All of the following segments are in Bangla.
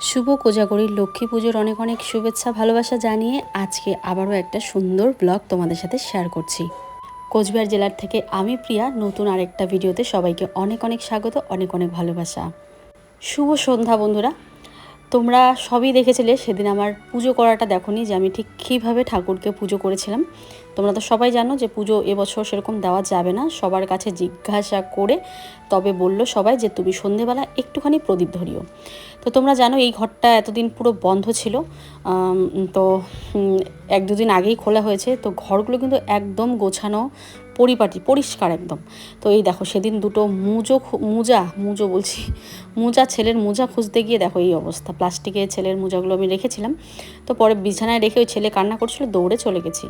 শুভ কোজাগরীর লক্ষ্মী পুজোর অনেক অনেক শুভেচ্ছা, ভালোবাসা জানিয়ে আজকে আবারও একটা সুন্দর ব্লগ তোমাদের সাথে শেয়ার করছি। কোচবিহার জেলার থেকে আমি প্রিয়া, নতুন আরেকটা ভিডিওতে সবাইকে অনেক অনেক স্বাগত, অনেক অনেক ভালোবাসা। শুভ সন্ধ্যা বন্ধুরা। তোমরা সবই দেখেছিলে, সেদিন আমার পুজো করাটা দেখোনি যে আমি ঠিক কীভাবে ঠাকুরকে পুজো করেছিলাম। তোমরা তো সবাই জানো যে পুজো এবছর সেরকম দেওয়া যাবে না। সবার কাছে জিজ্ঞাসা করে তবে বলল সবাই যে তুমি সন্ধেবেলা একটুখানি প্রদীপ ধরিও। তো তোমরা জানো এই ঘরটা এতদিন পুরো বন্ধ ছিল। তো এক দুদিন আগেই খোলা হয়েছে। তো ঘরগুলো কিন্তু একদম গোছানো, পরিপাটি, পরিষ্কার একদম। তো এই দেখো সেদিন দুটো মুজো মুজা, মুজো বলছি, মুজা ছেলের মুজা খুঁজতে গিয়ে দেখো এই অবস্থা। প্লাস্টিকে ছেলের মুজাগুলো আমি রেখেছিলাম। তো পরে বিছানায় রেখে ওই ছেলে কান্না করছিল, দৌড়ে চলে গেছি।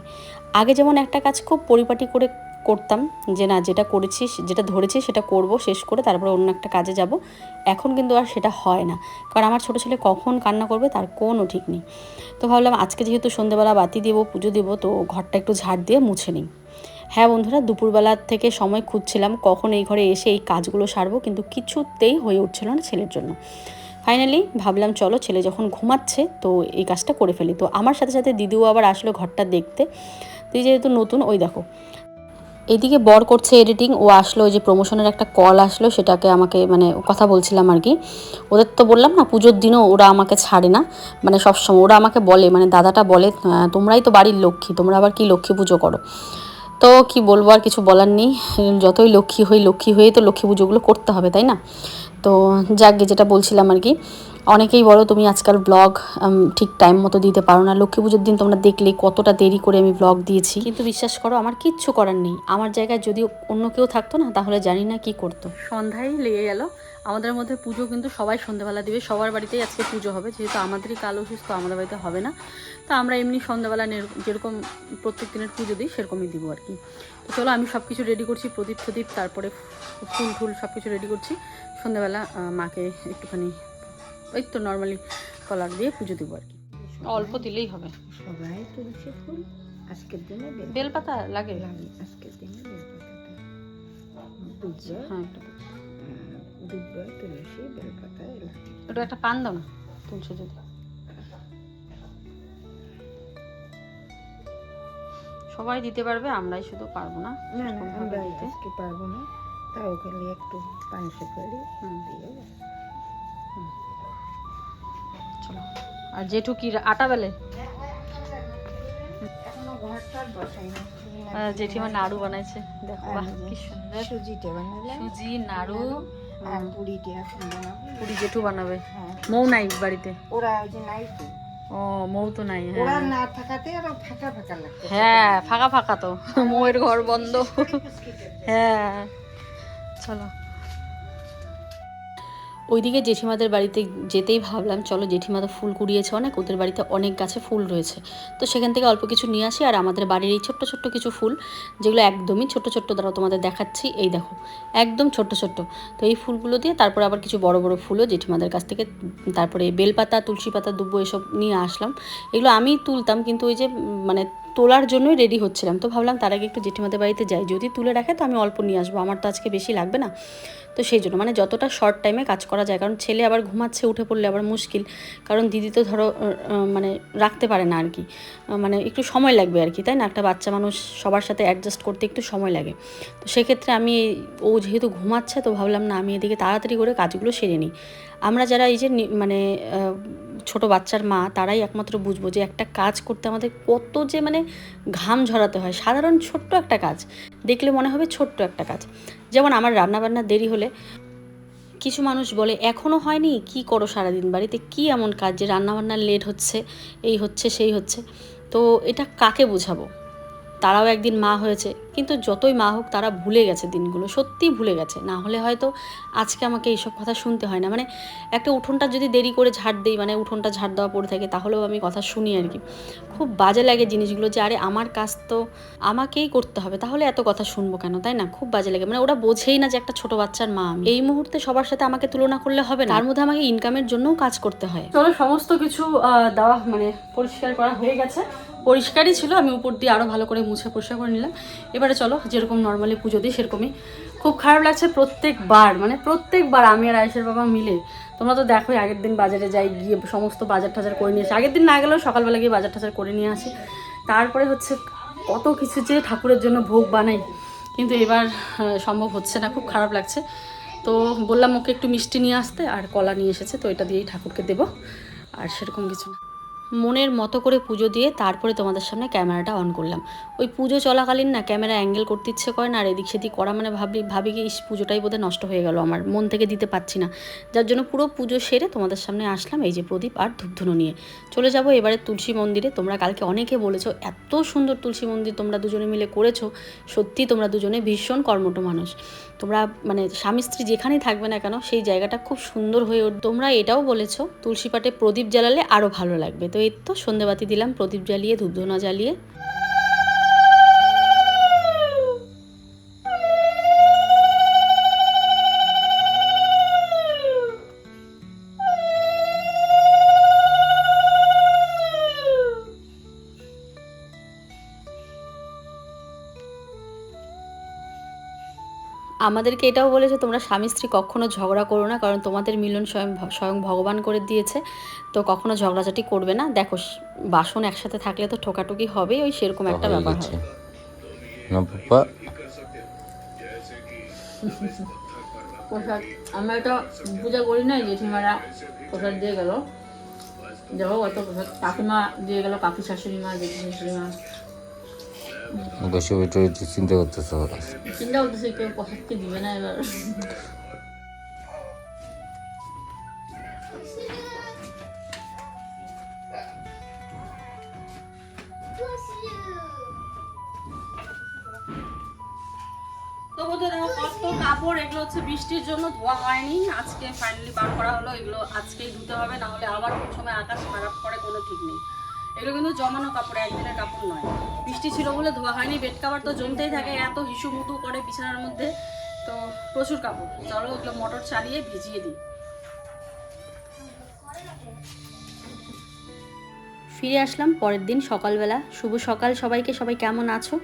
আগে যেমন একটা কাজ খুব পরিপাটি করে করতাম যে না, যেটা করেছি, যেটা ধরেছি সেটা করব, শেষ করে তারপরে অন্য একটা কাজে যাব। এখন কিন্তু আর সেটা হয় না। কারণ আমার ছোটো ছেলে কখন কান্না করবে তার কোনো ঠিক নেই। তো ভাবলাম আজকে যেহেতু সন্ধেবেলা বাতি দেবো, পুজো দেবো, তো ঘরটা একটু ঝাড় দিয়ে মুছে নিই। হ্যাঁ বন্ধুরা, দুপুরবেলা থেকে সময় খুঁজছিলাম কখন এই ঘরে এসে এই কাজগুলো সারবো, কিন্তু কিছুতেই হয়ে উঠছিল না ছেলের জন্য। ফাইনালি ভাবলাম, চলো ছেলে যখন ঘুমাচ্ছে তো এই কাজটা করে ফেলি। তো আমার সাথে সাথে দিদিও আবার আসলো ঘরটা দেখতে। তুই যেহেতু নতুন, ওই দেখো এদিকে বর করছে এডিটিং ও আসলো ওই যে প্রমোশনের একটা কল আসলো, সেটাকে আমাকে মানে কথা বলছিলাম আর কি। ওদের তো বললাম না, পুজোর দিনও ওরা আমাকে ছাড়ে না মানে সবসময় ওরা আমাকে বলে মানে দাদাটা বলে তোমরাই তো বাড়ির লক্ষ্মী, তোমরা আবার কি লক্ষ্মী পুজো করো? তো কি বলব আর কিছু বলার নেই, যতই লক্ষ্মী হই, লক্ষ্মী হয়ে তো লক্ষ্মী পুজোগুলো করতে হবে, তাই না? তো যাকগে যেটা বলছিলাম আর কি। অনেকেই বলো তুমি আজকাল ব্লগ ঠিক টাইম মতো দিতে পারো না। লক্ষ্মী পুজোর দিন তোমরা দেখলে কতটা দেরি করে আমি ব্লগ দিয়েছি। কিন্তু বিশ্বাস করো আমার কিচ্ছু করার নেই। আমার জায়গায় যদি অন্য কেউ থাকতো না তাহলে জানি না কি করতো। সন্ধ্যায় লেগে গেল। আমাদের মধ্যে পুজো কিন্তু সবাই সন্ধ্যাবেলা দিবে। সবার বাড়িতেই আজকে পুজো হবে। যেহেতু আমাদেরই কালো অসুস্থ আমাদের বাড়িতে হবে না। তো আমরা এমনি সন্ধ্যাবেলা যেরকম প্রত্যেক দিনের পুজো দিই সেরকমই দিব আর কি। তো চলো আমি সব কিছু রেডি করছি। প্রদীপ প্রদীপ তারপরে ফুল ফুল সব কিছু রেডি করছি। সন্ধ্যাবেলা মাকে একটুখানি ওই তো নর্মালি কলার দিয়ে পুজো দেবো আর কি। অল্প দিলেই হবে। সবাই তুলসী ফুল আজকের দিনে বেল বেলপাতা লাগে। লাগে আজকের দিনে বেলপাতাটা। হ্যাঁ তুলসী বেলপাতা লাগে। ওটা একটা পান দাও না তুলসী যদি। সবাই দিতে পারবে আমরাই শুধু পারব না। আমরা আজকে পারব না। তাও খালি একটু পান সুপারি হুম, দিয়ে চলো আর জেঠু কি আটা বেলে? আহ, জেঠিমা নাড়ু বানাইছে। দেখো বাহ কি সুন্দর। সুজিটা বানালাম সুজি নাড়ু। আর পুরিটা এখন বানাবো। পুরি জেঠু বানাবে। হ্যাঁ। মৌ নাই বাড়িতে? ওরা ওই যে নাই তো। ও মৌ তো নাই ওরা হ্যাঁ। না থাকাতে আরও ফাঁকা ফাঁকা হ্যাঁ ফাঁকা ফাঁকা তো। মৌয়ের ঘর বন্ধ। হ্যাঁ। চলো। ওইদিকে জেঠিমাদের বাড়িতে যেতেই ভাবলাম, চলো জেঠিমা তো ফুল কুড়িয়েছে অনেক, ওদের বাড়িতে অনেক গাছে ফুল রয়েছে। তো সেখান থেকে অল্প কিছু নিয়ে আসি, আর আমাদের বাড়ির এই ছোট্ট ছোট্ট কিছু ফুল, যেগুলো একদমই ছোট ছোট্ট দ্বারা তোমাদের দেখাচ্ছি, এই দেখো, একদম ছোট্ট ছোট্ট। তো এই ফুলগুলো দিয়ে তারপরে আবার কিছু বড় বড় ফুলও জেঠিমাদের কাছ থেকে, তারপরে বেলপাতা, তুলসী পাতা, দুব্বো, এসব নিয়ে আসলাম। এগুলো আমি তুলতাম, কিন্তু ওই যে মানে তোলার জন্যই রেডি হচ্ছিলাম। তো ভাবলাম তার আগে একটু জেঠিমাদের বাড়িতে যাই। যদি তুলে রাখে তো আমি অল্প নিয়ে আসব। আমার তো আজকে বেশি লাগবে না। তো সেই জন্য মানে যতটা শর্ট টাইমে কাজ করা যায়, কারণ ছেলে আবার ঘুমাচ্ছে, উঠে পড়লে আবার মুশকিল। কারণ দিদি তো ধরো মানে রাখতে পারে না আর কি মানে একটু সময় লাগবে আর কি তাই না? একটা বাচ্চা মানুষ সবার সাথে অ্যাডজাস্ট করতে একটু সময় লাগে। তো সেক্ষেত্রে আমি ও যেহেতু ঘুমাচ্ছে, তো ভাবলাম না, আমি এদিকে তাড়াতাড়ি করে কাজগুলো সেরে নিই। আমরা যারা এই যে মানে ছোট বাচ্চার মা, তারাই একমাত্র বুঝব যে একটা কাজ করতে আমাদের কত যে মানে ঘাম ঝরাতে হয়। সাধারণ ছোট্ট একটা কাজ, দেখলে মনে হবে ছোট্ট একটা কাজ। যেমন আমার রান্নাবান্না দেরি হলে কিছু মানুষ বলে এখনও হয়নি? কি করো সারাদিন? বাড়িতে কি এমন কাজ যে রান্নাবান্নার লেট হচ্ছে, এই হচ্ছে, সেই হচ্ছে? তো এটা কাকে বোঝাবো? তারাও একদিন মা হয়েছে। কিন্তু যতই মা হোক, তারা ভুলে গেছে দিনগুলো। সত্যিই ভুলে গেছে। না হলে হয়তো আজকে আমাকে এইসব কথা শুনতে হয় না। মানে একটা উঠোনটা যদি দেরি করে ঝাড় দিই মানে উঠোনটা ঝাড় দেওয়া পড়ে থাকে, তাহলেও আমি কথা শুনি আর কি। খুব বাজে লাগে জিনিসগুলো যে, আরে, আমার কাজ তো আমাকেই করতে হবে। তাহলে এত কথা শুনব কেন, তাই না? খুব বাজে লাগে। মানে ওরা বোঝেই না যে, একটা ছোট বাচ্চার মা আমি। এই মুহূর্তে সবার সাথে আমাকে তুলনা করলে হবে না। তার মধ্যে আমাকে ইনকামের জন্যও কাজ করতে হয়। চলো, সমস্ত কিছু দেওয়া মানে পরিষ্কার করা হয়ে গেছে। পরিষ্কারই ছিল, আমি উপর দিয়ে আরও ভালো করে মুছে পরিষ্কার করে নিলাম। এবারে চলো, যেরকম নর্মালি পুজো দিই সেরকমই। খুব খারাপ লাগছে প্রত্যেকবার মানে প্রত্যেকবার আমি আর আয়েশের বাবা মিলে। তোমরা তো দেখোই, আগের দিন বাজারে যাই, গিয়ে সমস্ত বাজার টাজার করে নিয়ে আসি। আগের দিন না গেলেও সকালবেলা গিয়ে বাজার টাজার করে নিয়ে আসি। তারপরে হচ্ছে কত কিছু যে ঠাকুরের জন্য ভোগ বানাই, কিন্তু এবার সম্ভব হচ্ছে না, খুব খারাপ লাগছে। তো বললাম ওকে একটু মিষ্টি নিয়ে আসতে, আর কলা নিয়ে এসেছে, তো এটা দিয়েই ঠাকুরকে দেবো, আর সেরকম কিছু না। মনের মতো করে পুজো দিয়ে তারপরে তোমাদের সামনে ক্যামেরাটা অন করলাম। ওই পুজো চলাকালীন না ক্যামেরা অ্যাঙ্গেল করতে ইচ্ছে করে না আর এদিক সেদিক করা মানে ভাবি ভাবি কি ইস পুজোটাই বোধহয় নষ্ট হয়ে গেল আমার, মন থেকে দিতে পারছি না। যার জন্য পুরো পুজো সেরে তোমাদের সামনে আসলাম এই যে প্রদীপ আর ধূপধুনো নিয়ে। চলে যাব এবারে তুলসী মন্দিরে, তোমরা কালকে অনেকে বলেছ, এত সুন্দর তুলসী মন্দির তোমরা দুজনে মিলে করেছ, সত্যি তোমরা দুজনে ভীষণ কর্মঠ মানুষ। তোমরা মানে স্বামী স্ত্রী যেখানেই থাকবে না কেন, সেই জায়গাটা খুব সুন্দর হয়ে উঠ তোমরা এটাও বলেছ, তুলসী পাটে প্রদীপ জ্বালালে আরও ভালো লাগবে। তো এই তো সন্ধেবাতি দিলাম, প্রদীপ জ্বালিয়ে, ধূপধনা জ্বালিয়ে। আমাদেরকে এটাও বলেছে তোমরা স্বামী স্ত্রী কখনো ঝগড়া করো না কারণ তোমাদের মিলন স্বয়ং স্বয়ং ভগবান করে দিয়েছে। তো কখনো ঝগড়াঝাটি করবে না। দেখো বাসন একসাথে থাকলে তো ঠোকাটুকি হবেই ওই সেরকম একটা ব্যাপার হয়। না প্রসাদ আমরা এটা পূজা করি না জেঠিমারা প্রসাদ দিয়ে গেল। দেখো কত প্রসাদ কাকিমা দিয়ে গেল কাকি শাশুড়ি মা জেঠি শাশুড়ি মা। বসে বসে চিন্তা করতেছ চিন্তা কেউ দিবে না এবার? তো কত কাপড়, এগুলো হচ্ছে বৃষ্টির জন্য ধোয়া হয়নি। আজকে ফাইনালি বার করা হলো, এগুলো আজকেই ধুতে হবে না হলে আবার কোন সময় আকাশ খারাপ করে, কোনো ঠিক নেই। এগুলো কিন্তু জমানো কাপড়, একদিনের কাপড় নয়। বৃষ্টি ছিল বলে ধোয়া হয়নি বেড কাভার তো জমতেই থাকে, এত হিসু মুতু করে বিছানার মধ্যে, তো প্রচুর কাপড়। চলো ওগুলো মোটর চালিয়ে ভিজিয়ে দিই। ফিরে আসলাম পরের দিন সকালবেলা। শুভ সকাল সবাইকে, সবাই কেমন আছো?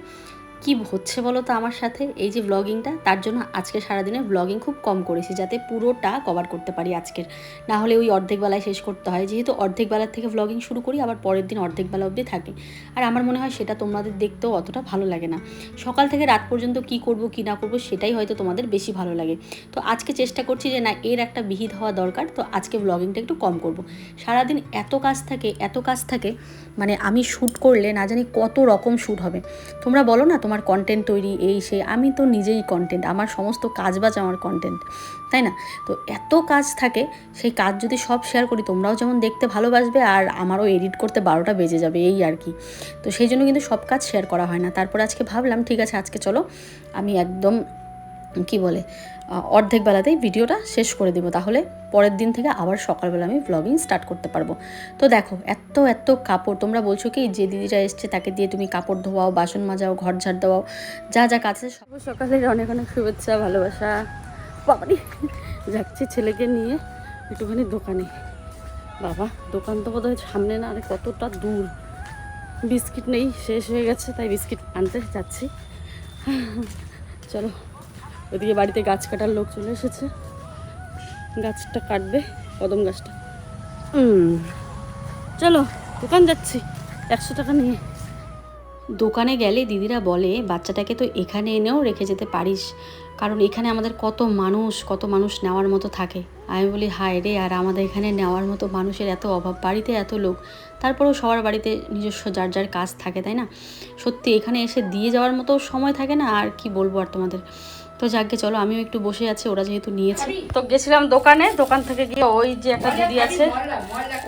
কি হচ্ছে বলো তো আমার সাথে? এই যে ব্লগিংটা তার জন্য আজকে সারাদিনে ব্লগিং খুব কম করেছি যাতে পুরোটা কভার করতে পারি আজকের। না হলে ওই অর্ধেক বেলায় শেষ করতে হয়। যেহেতু অর্ধেক বেলার থেকে ব্লগিং শুরু করি, আবার পরের দিন অর্ধেক বেলা অবধি থাকে। আর আমার মনে হয় সেটা তোমাদের দেখতেও অতটা ভালো লাগে না। সকাল থেকে রাত পর্যন্ত কি করব, কি না করব, সেটাই হয়তো তোমাদের বেশি ভালো লাগে। তো আজকে চেষ্টা করছি যে না, এর একটা বিহিত হওয়া দরকার। তো আজকে ব্লগিংটা একটু কম করব। সারাদিন এত কাজ থাকে, এত কাজ থাকে মানে আমি শ্যুট করলে না জানি কত রকম শ্যুট হবে। তোমরা বলো না তোমার কন্টেন্ট তৈরি, এই, সেই, আমি তো নিজেই কন্টেন্ট আমার সমস্ত কাজ বাজ আমার কন্টেন্ট তাই না? তো এত কাজ থাকে, সেই কাজ যদি সব শেয়ার করি, তোমরাও যেমন দেখতে ভালোবাসবে আর আমারও এডিট করতে বারোটা বেজে যাবে, এই আর কি। তো সেই জন্য কিন্তু সব কাজ শেয়ার করা হয় না। তারপর আজকে ভাবলাম, ঠিক আছে, আজকে চলো, আমি একদম কি বলে অর্ধেক বেলাতেই ভিডিওটা শেষ করে দেবো। তাহলে পরের দিন থেকে আবার সকালবেলা আমি ব্লগিং স্টার্ট করতে পারব। তো দেখো, এত এত কাপড়, তোমরা বলছো কি, যে দিদিরা এসছে তাকে দিয়ে তুমি কাপড় ধোয়াও, বাসন মাজাও, ঘর ঝাড় দেওয়াও, যা যা কাছে সব সকালের অনেক অনেক শুভেচ্ছা, ভালোবাসা। বাবারি, যাচ্ছি ছেলেকে নিয়ে একটুখানি দোকানে। বাবা, দোকান তো বোধহয় সামনে না, আরে কতটা দূর। বিস্কিট নেই, শেষ হয়ে গেছে, তাই বিস্কিট আনতে যাচ্ছি। চলো ওদিকে বাড়িতে গাছ কাটার লোক চলে এসেছে। গাছটা কাটবে কদম গাছটা। চলো দোকান যাচ্ছি একশো টাকা নিয়ে। দোকানে গেলে দিদিরা বলে বাচ্চাটাকে তো এখানে এনেও রেখে যেতে পারিস। কারণ এখানে আমাদের কত মানুষ কত মানুষ নেওয়ার মতো থাকে। আমি বলি হায় রে আর আমাদের এখানে নেওয়ার মতো মানুষের এত অভাব বাড়িতে এত লোক। তারপরেও সবার বাড়িতে নিজস্ব যার যার কাজ থাকে তাই না? সত্যি এখানে এসে দিয়ে যাওয়ার মতো সময় থাকে না আর কি বলব আর তোমাদের? তো যাকে চলো, আমিও একটু বসে আছি, ওরা যেহেতু নিয়েছে। তো গেছিলাম দোকানে, দোকান থেকে গিয়ে ওই যে একটা দিদি আছে,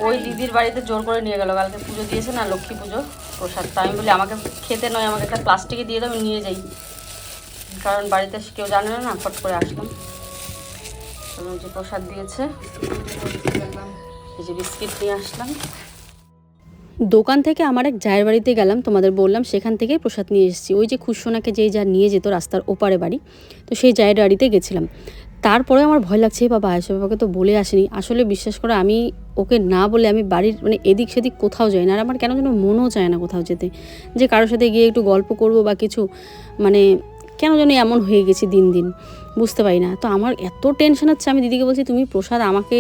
ওই দিদির বাড়িতে জোর করে নিয়ে গেল, কালকে পুজো দিয়েছে না, লক্ষ্মী পুজো, প্রসাদ। তো আমি বলি, আমাকে খেতে নয়, আমাকে একটা প্লাস্টিকে দিয়ে দাও, আমি নিয়ে যাই। কারণ বাড়িতে কেউ জানে না, ফট করে আসলাম। যে প্রসাদ দিয়েছে। এই যে বিস্কিট নিয়ে আসলাম। দোকান থেকে আমার এক জায়ের বাড়িতে গেলাম, তোমাদের বললাম সেখান থেকে প্রসাদ নিয়ে এসেছি। ওই যে খুশোনাকে যেই যা নিয়ে যেত রাস্তার ওপারে বাড়ি, তো সেই জায়ের বাড়িতে গেছিলাম। তারপরে আমার ভয় লাগছে বাবা আয়সা বাবাকে তো বলে আসেনি। আসলে বিশ্বাস করে, আমি ওকে না বলে আমি বাড়ির মানে এদিক সেদিক কোথাও যাই না, আর আমার কেন যেন মনও চায় না কোথাও যেতে। যে কারোর সাথে গিয়ে একটু গল্প করব বা কিছু মানে কেন যেন এমন হয়ে গেছি দিন দিন। বুঝতে পারি না। তো আমার এত টেনশন হচ্ছে, আমি দিদিকে বলছি, তুমি প্রসাদ আমাকে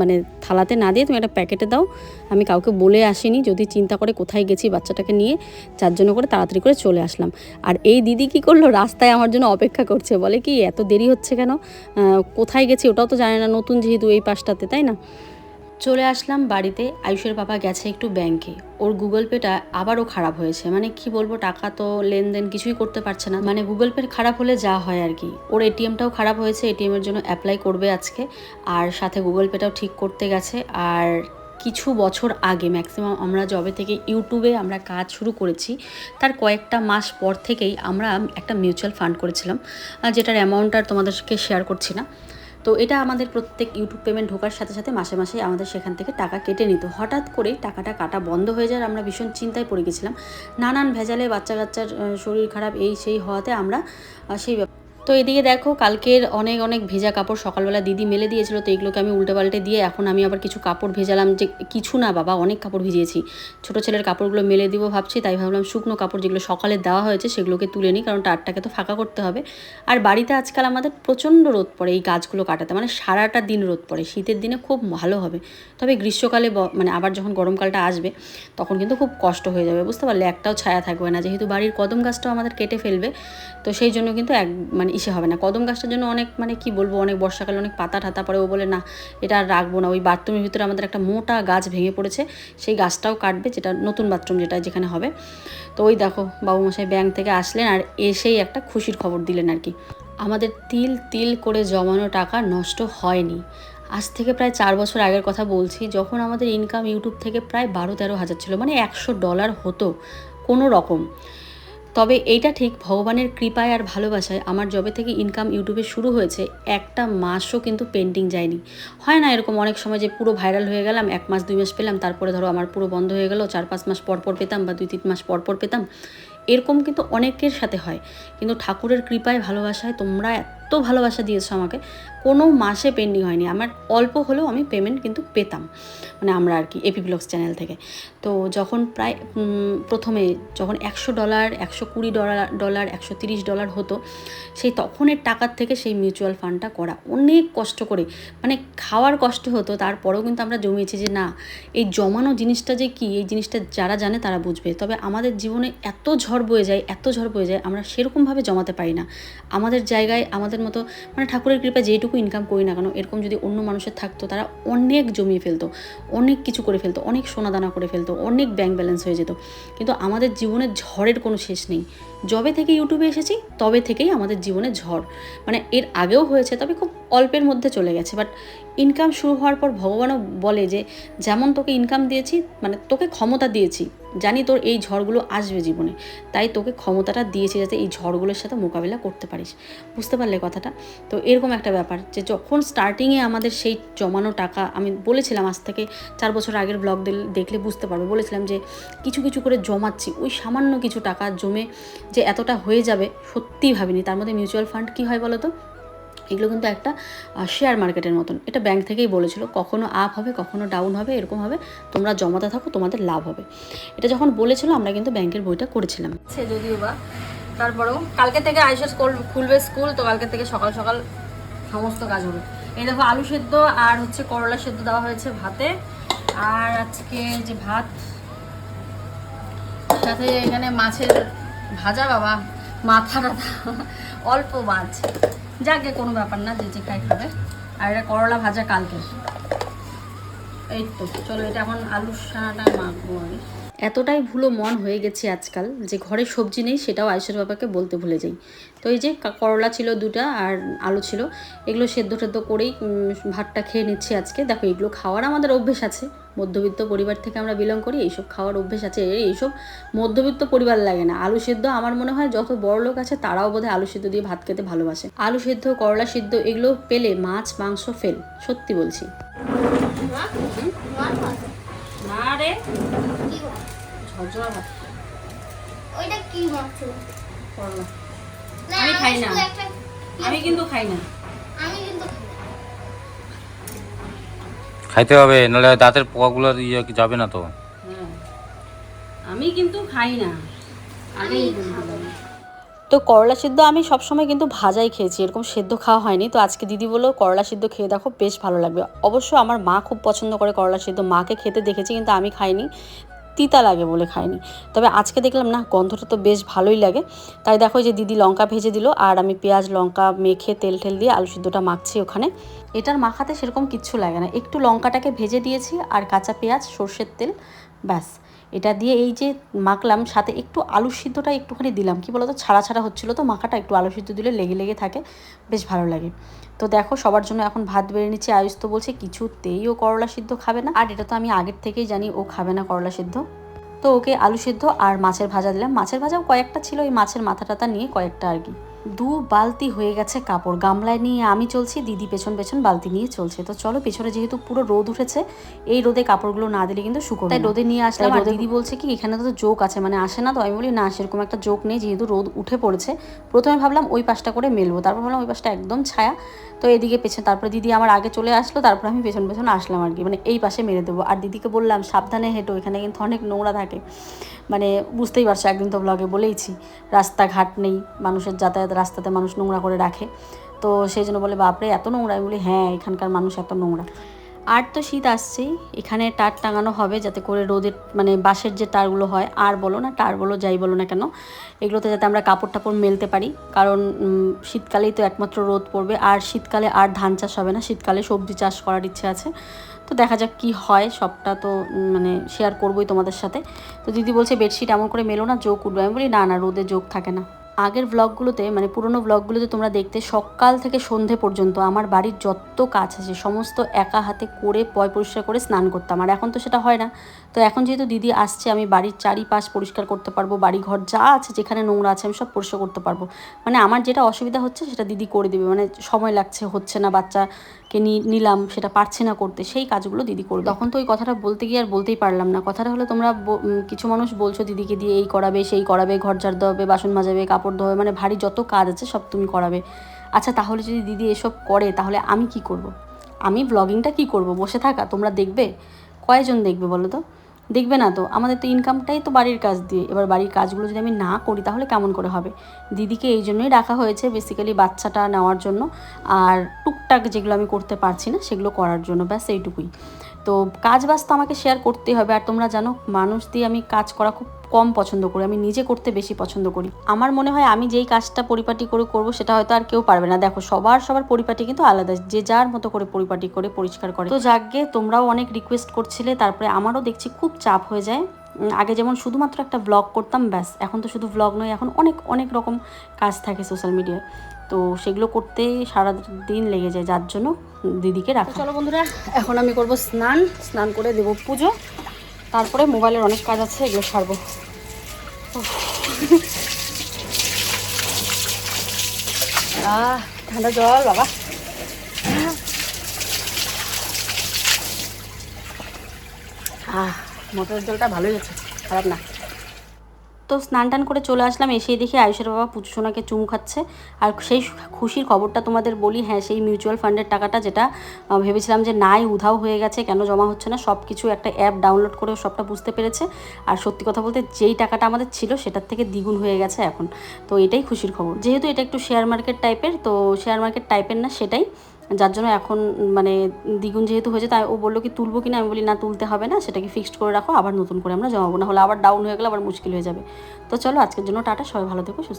মানে থালাতে না দিয়ে তুমি একটা প্যাকেটে দাও। আমি কাউকে বলে আসিনি, যদি চিন্তা করে কোথায় গেছি বাচ্চাটাকে নিয়ে, যার জন্য করে তাড়াতাড়ি করে চলে আসলাম। আর এই দিদি কি করল? রাস্তায় আমার জন্য অপেক্ষা করছে। বলে কি, এত দেরি হচ্ছে কেন? কোথায় গেছি? ওটাও তো জানে না, নতুন যেহেতু এই পাশটাতে, তাই না? চলে আসলাম বাড়িতে। আয়ুষের বাবা গেছে একটু ব্যাংকে ওর গুগল পেটা আবারও খারাপ হয়েছে। মানে কি বলব, টাকা তো লেনদেন কিছুই করতে পারছে না। মানে গুগল পে খারাপ হলে যা হয় আর কি। ওর এটিএমটাও খারাপ হয়েছে। এটিএমের জন্য অ্যাপ্লাই করবে আজকে। আর সাথে গুগল পেটাও ঠিক করতে গেছে। আর কিছু বছর আগে ম্যাক্সিমাম আমরা জবে থেকে ইউটিউবে আমরা কাজ শুরু করেছি। তার কয়েকটা মাস পর থেকেই আমরা একটা মিউচুয়াল ফান্ড করেছিলাম। যেটার অ্যামাউন্ট আর তোমাদেরকে শেয়ার করছি না। তো এটা আমাদের প্রত্যেক ইউটিউব পেমেন্ট ঢোকার সাথে সাথে মাসে মাসে আমাদের সেখান থেকে টাকা কেটে নিত হঠাৎ করে টাকাটা কাটা বন্ধ হয়ে যায় আমরা ভীষণ চিন্তায় পড়ে গেছিলাম। নানান ভেজালে বাচ্চা কাচ্চার শরীর খারাপ, এই সেই হওয়াতে আমরা সেই তো এদিকে দেখো, কালকের অনেক অনেক ভেজা কাপড় সকালবেলা দিদি মেলে দিয়েছিল, তো এগুলোকে আমি উল্টে পাল্টে দিয়ে এখন আমি আবার কিছু কাপড় ভেজালাম যে কিছু না বাবা, অনেক কাপড় ভিজিয়েছি। ছোটো ছেলের কাপড়গুলো মেলে দিব ভাবছি, তাই ভাবলাম শুকনো কাপড় যেগুলো সকালে দেওয়া হয়েছে সেগুলোকে তুলে নিই, কারণ টারটাকে তো ফাঁকা করতে হবে। আর বাড়িতে আজকাল আমাদের প্রচণ্ড রোদ পড়ে এই গাছগুলো কাটাতে মানে সারাটা দিন রোদ পড়ে, শীতের দিনে খুব ভালো হবে। তবে গ্রীষ্মকালে মানে আবার যখন গরমকালটা আসবে, তখন কিন্তু খুব কষ্ট হয়ে যাবে, বুঝতে পারলে একটাও ছায়া থাকবে না, যেহেতু বাড়ির কদম গাছটাও আমাদের কেটে ফেলবে, তো সেই জন্য কিন্তু এক মানে ইসে হবে না। কদম গাছটার জন্য অনেক মানে কি বলব, অনেক বর্ষাকালে অনেক পাতা ঠাতা পড়ে। ও বলে, না, এটা আর রাখব না। ওই বাথরুমের ভিতরে আমাদের একটা মোটা গাছ ভেঙে পড়েছে। সেই গাছটাও কাটবে, যেটা নতুন বাথরুম যেটা যেখানে হবে। তো ওই দেখো, বাবুমশাই ব্যাংক থেকে আসলেন আর এসেই একটা খুশির খবর দিলেন আর কি। আমাদের তিল তিল করে জমানো টাকা নষ্ট হয়নি। আজ থেকে প্রায় চার বছর আগের কথা বলছি, যখন আমাদের ইনকাম ইউটিউব থেকে প্রায় বারো তেরো হাজার ছিল মানে একশো ডলার হতো কোনো রকম। তবে এইটা ঠিক ভগবানের কৃপায় আর ভালোবাসায় আমার জবে থেকে ইনকাম ইউটিউবে শুরু হয়েছে, একটা মাসও কিন্তু পেন্টিং যায়নি। হয় না এরকম অনেক সময় যে পুরো ভাইরাল হয়ে গেলাম, এক মাস, দুই মাস পেলাম, তারপরে ধরো আমার পুরো বন্ধ হয়ে গেল, চার পাঁচ মাস পর পর পেতাম বা দুই তিন মাস পর পর পেতাম, এরকম কিন্তু অনেকের সাথে হয়। কিন্তু ঠাকুরের কৃপায় ভালোবাসায় তোমরা এত ভালোবাসা দিয়েছ আমাকে। কোনো মাসে পেন্ডিং হয়নি। আমার অল্প হলেও আমি পেমেন্ট কিন্তু পেতাম। মানে আমরা আর কি এপি ব্লগস চ্যানেল থেকে। তো যখন প্রায় প্রথমে যখন একশো ডলার একশো কুড়ি ডলার ডলার একশো তিরিশ ডলার হতো, সেই তখনের টাকার থেকে সেই মিউচুয়াল ফান্ডটা করা। অনেক কষ্ট করে। মানে খাওয়ার কষ্ট হতো, তারপরেও কিন্তু আমরা জমিয়েছি যে না, এই জমানো জিনিসটা যে কি, এই জিনিসটা যারা জানে তারা বুঝবে। তবে আমাদের জীবনে এত ঝড় বয়ে যায়, এত ঝড় বয়ে যায়, আমরা সেরকমভাবে জমাতে পারি না। আমাদের জায়গায়, আমাদের মতো মানে ঠাকুরের কৃপায় যেইটুকু ইনকাম করি না কেন, এরকম যদি অন্য মানুষের থাকতো, তারা অনেক জমিয়ে ফেলতো, অনেক কিছু করে ফেলতো, অনেক সোনাদানা করে ফেলতো, অনেক ব্যাংক ব্যালেন্স হয়ে যেত। কিন্তু আমাদের জীবনের ঝড়ের কোনো শেষ নেই। যবে থেকে ইউটিউবে এসেছি, তবে থেকেই আমাদের জীবনে ঝড়। মানে এর আগেও হয়েছে, তবে খুব অল্পের মধ্যে চলে গেছে। বাট ইনকাম শুরু হওয়ার পর ভগবানও বলে যে, যেমন তোকে ইনকাম দিয়েছি মানে তোকে ক্ষমতা দিয়েছি, জানি তোর এই ঝড়গুলো আসবে জীবনে। তাই তোকে ক্ষমতাটা দিয়েছি যাতে এই ঝড়গুলোর সাথে মোকাবিলা করতে পারিস। বুঝতে পারলে কথাটা? তো এরকম একটা ব্যাপার যে, যখন স্টার্টিংয়ে আমাদের সেই জমানো টাকা, আমি বলেছিলাম আজ থেকে চার বছর আগের ব্লগ দেখলে বুঝতে পারবে। বলেছিলাম যে, কিছু কিছু করে জমাচ্ছি। ওই সামান্য কিছু টাকা জমে যে এতটা হয়ে যাবে, সত্যিই ভাবিনি। তার মধ্যে মিউচুয়াল ফান্ড কী হয় বলো তো এগুলো কিন্তু একটা শেয়ার মার্কেটের মতন। এটা ব্যাংক থেকেই বলেছিল, কখনো আপ হবে, কখনো ডাউন হবে, এরকম হবে, তোমরা জমাতে থাকো, তোমাদের লাভ হবে। এটা যখন বলেছিল, আমরা কিন্তু ব্যাংকের বইটা করেছিলাম। সে যদিও বা, তারপরেও কালকে থেকে আইসার স্কুল, খুলবে স্কুল, তো কালকে থেকে সকাল সকাল সমস্ত কাজ হবে। এই দেখো, আলু সেদ্ধ আর হচ্ছে করলা সেদ্ধ দেওয়া হয়েছে ভাতে। আর আজকে যে ভাত, সাথে এখানে মাছের ভাজা বাবা, মাথা অল্প মাছ। যাকে কোনো ব্যাপার না, যে যে খাই খাবে। আর এটা করলা ভাজা কালকে এই তো, চলো, এটা এখন আলু সানাটা মাখবো আমি। এতটাই ভুলো মন হয়ে গেছে আজকাল যে ঘরে সবজি নেই, সেটাও আয়ুষের বাবাকে বলতে ভুলে যাই। তো এই যে করলা ছিল দুটা আর আলু ছিল, এগুলো সেদ্ধ টেদ্ধ করেই ভাতটা খেয়ে নিচ্ছি আজকে। দেখো, এগুলো খাওয়ার আমাদের অভ্যেস আছে। মধ্যবিত্ত পরিবার থেকে আমরা বিলং করি, এইসব খাওয়ার অভ্যেস আছে। এইসব মধ্যবিত্ত পরিবার লাগে না। আলু সেদ্ধ আমার মনে হয় যত বড় লোক আছে, তারাও বোধহয় আলু সেদ্ধ দিয়ে ভাত খেতে ভালোবাসে। আলু সেদ্ধ, করলা সেদ্ধ, এগুলো পেলে মাছ, মাংস ফেল, সত্যি বলছি। না রে? ঝরঝরা ভাত ওইটা কি মাছ? করলা। আমি খাই না। আমি কিন্তু খাই না। আমি কিন্তু খাইতে হবে নাহলে দাঁতের পোকাগুলো ইয়ে যাবে না তো? হ্যাঁ। আমি কিন্তু খাই না। তো করলা সিদ্ধ আমি সবসময় কিন্তু ভাজাই খেয়েছি এরকম সেদ্ধ খাওয়া হয়নি। তো আজকে দিদি বলল করলা সিদ্ধ খেয়ে দেখো বেশ ভালো লাগবে। অবশ্য আমার মা খুব পছন্দ করে করলা সিদ্ধ। মাকে খেতে দেখেছি কিন্তু আমি খাইনি। তিতা লাগে বলে খাইনি। তবে আজকে দেখলাম না, গন্ধটা তো বেশ ভালোই লাগে। তাই দেখো যে দিদি লঙ্কা ভেজে দিল, আর আমি পেঁয়াজ, লঙ্কা মেখে তেল ঠেল দিয়ে আলু সিদ্ধটা মাখছি ওখানে। এটার মাখাতে সেরকম কিচ্ছু লাগে না। একটু লঙ্কাটাকে ভেজে দিয়েছি, আর কাঁচা পেঁয়াজ, সর্ষের তেল, ব্যাস। এটা দিয়ে এই যে মাখলাম, সাথে একটু আলু সিদ্ধটা একটুখানি দিলাম। কি বলতো? ছাড়া ছাড়া হচ্ছিল তো, মাখাটা একটু আলু সিদ্ধ দিলে লেগে লেগে থাকে। বেশ ভালো লাগে। তো দেখো, সবার জন্য এখন ভাত বেড়ে নিচ্ছি। আয়ুষ তো বলছে কিছুতেই ও করলা সিদ্ধ খাবে না। আর এটা তো আমি আগের থেকেই জানি ও খাবে না করলা সিদ্ধ। তো ওকে আলু সিদ্ধ আর মাছের ভাজা দিলাম। মাছের ভাজাও কয়েকটা ছিল, ওই মাছের মাথা টাথা নিয়ে কয়েকটা আর কি। দু বালতি হয়ে গেছে কাপড়। গামলায় নিয়ে আমি চলছি দিদি পেছন পেছন বালতি নিয়ে চলছে। তো চলো পেছনে যেহেতু পুরো রোদ উঠেছে এই রোদে কাপড়গুলো না দিলে কিন্তু শুকো তাই রোদে নিয়ে আসলাম। আর দিদি বলছে কি এখানে তো জোক আছে মানে আসে না তো। আমি বলি না সেরকম একটা জোক নেই যেহেতু রোদ উঠে পড়েছে। প্রথমে ভাবলাম ওই পাশটা করে মেলবো। তারপর ভাবলাম ওই পাশটা একদম ছায়া। তো এদিকে পেছনে তারপরে দিদি আমার আগে চলে আসলো তারপর আমি পেছন পেছন আসলাম আর কি। মানে এই পাশে মেরে দেবো। আর দিদিকে বললাম সাবধানে হেঁটো এখানে কিন্তু অনেক নোংরা থাকে। মানে বুঝতেই পারছ একদিন তো ব্লগে বলেইছি রাস্তাঘাট নেই মানুষের যাতায়াত রাস্তাতে মানুষ নোংরা করে রাখে। তো সেই জন্য বলে, বাপরে, এত নোংরা। আমি বলি হ্যাঁ এখানকার মানুষ এত নোংরা। আর তো শীত আসছেই, এখানে টার টাঙানো হবে যাতে করে রোদের মানে বাঁশের যে তারগুলো হয়, আর বলো না টার বলো যাই বলো না কেন, এগুলোতে যাতে আমরা কাপড় টাপড় মেলতে পারি। কারণ শীতকালেই তো একমাত্র রোদ পড়বে, আর শীতকালে আর ধান চাষ হবে না, শীতকালে সবজি চাষ করার ইচ্ছে আছে। তো দেখা যাক কি হয়, সবটা তো মানে শেয়ার করবোই তোমাদের সাথে। তো দিদি বলছে, বেডশিট এমন করে মেলো না, যোগ উঠবে। আমি বলি, না না, রোদে যোগ থাকে না। আগের ব্লগগুলোতে মানে পুরোনো ব্লগগুলোতে তোমরা দেখতে সকাল থেকে সন্ধে পর্যন্ত আমার বাড়ির যত কাজ আছে, সমস্ত একা হাতে করে পয় পরিষ্কার করে স্নান করতাম। আর এখন তো সেটা হয় না। তো এখন যেহেতু দিদি আসছে, আমি বাড়ির চারিপাশ পরিষ্কার করতে পারব বাড়ি ঘর যা আছে, যেখানে নোংরা আছে, আমি সব পরিষ্কার করতে পারব। মানে আমার যেটা অসুবিধা হচ্ছে, সেটা দিদি করে দেবে। মানে সময় লাগছে, হচ্ছে না বাচ্চাকে নি- নিলাম, সেটা পারছে না করতে, সেই কাজগুলো দিদি করবে। তখন তো ওই কথাটা বলতে গিয়ে আর বলতেই পারলাম না। কথাটা হলো তোমরা কিছু মানুষ বলছো দিদিকে দিয়ে, এই করাবে, সেই করাবে, ঘর ঝাড় দেওয়াবে, বাসন মাজাবে, কাপড় ধোয়াবে মানে ভারী যত কাজ আছে সব তুমি করাবে। আচ্ছা তাহলে যদি দিদি এসব করে, তাহলে আমি কি করব। আমি ব্লগিংটা কি করব? বসে থাকা, তোমরা দেখবে? কয়জন দেখবে বলো তো? দেখবে না তো? আমাদের তো ইনকামটাই তো বাড়ির কাজ দিয়ে। এবার বাড়ির কাজগুলো যদি আমি না করি, তাহলে কেমন করে হবে? দিদিকে এই জন্যই রাখা হয়েছে বেসিক্যালি বাচ্চাটা নেওয়ার জন্য। আর টুকটাক যেগুলো আমি করতে পারছি না, সেগুলো করার জন্য। ব্যাস, এইটুকুই। তো কাজ বাজ তো আমাকে শেয়ার করতেই হবে। আর তোমরা জানো, মানুষ দিয়ে আমি কাজ করা খুব কম পছন্দ করি, আমি নিজে করতে বেশি পছন্দ করি। আমার মনে হয় আমি যেই কাজটা পরিপাটি করে করব, সেটা হয়তো আর কেউ পারবে না। দেখো, সবার সবার পরিপাটি কিন্তু আলাদা, যে যার মতো করে পরিপাটি করে, পরিষ্কার করে। তো যাকগে তোমরাও অনেক রিকোয়েস্ট করছিলে, তারপরে আমারও দেখছি খুব চাপ হয়ে যায়। আগে যেমন শুধুমাত্র একটা ব্লগ করতাম, ব্যাস। এখন তো শুধু ব্লগ নয়, এখন অনেক অনেক রকম কাজ থাকে সোশ্যাল মিডিয়ায় তো সেগুলো করতে সারা দিন লেগে যায়, যার জন্য দিদিকে রাখো। চলো বন্ধুরা, এখন আমি করব স্নান। স্নান করে দেবো পুজো। তারপরে মোবাইলের অনেক কাজ আছে, এগুলো সারবো। ঠান্ডা জল, বাবা। মোটরের জলটা ভালোই আছে খারাপ না। তো স্নান টান করে চলে আসলাম, এসেই দেখি আয়ুষের বাবা পুজো সোনাকে চুমু খাচ্ছে। আর সেই খুশির খবরটা তোমাদের বলি হ্যাঁ সেই মিউচুয়াল ফান্ডের টাকাটা যেটা ভেবেছিলাম যে নাই, উধাও হয়ে গেছে, কেন জমা হচ্ছে না সব কিছু একটা অ্যাপ ডাউনলোড করে সবটা বুঝতে পেরেছে। আর সত্যি কথা বলতে যেই টাকাটা আমাদের ছিল সেটার থেকে দ্বিগুণ হয়ে গেছে এখন। তো এটাই খুশির খবর। যেহেতু এটা একটু শেয়ার মার্কেট টাইপের তো শেয়ার মার্কেট টাইপের না সেটাই। যার জন্য এখন মানে দ্বিগুণ যেহেতু হয়েছে, তাই ও বলল কি, তুলবো কিনা আমি বলি, না, তুলতে হবে না, সেটাকে ফিক্সড করে রাখো, আবার নতুন করে আমরা জমাবো। না হলে আবার ডাউন হয়ে গেলে আবার মুশকিল হয়ে যাবে। তো চলো, আজকের জন্য টাটা, সবাই ভালো থেকো, সুস্থ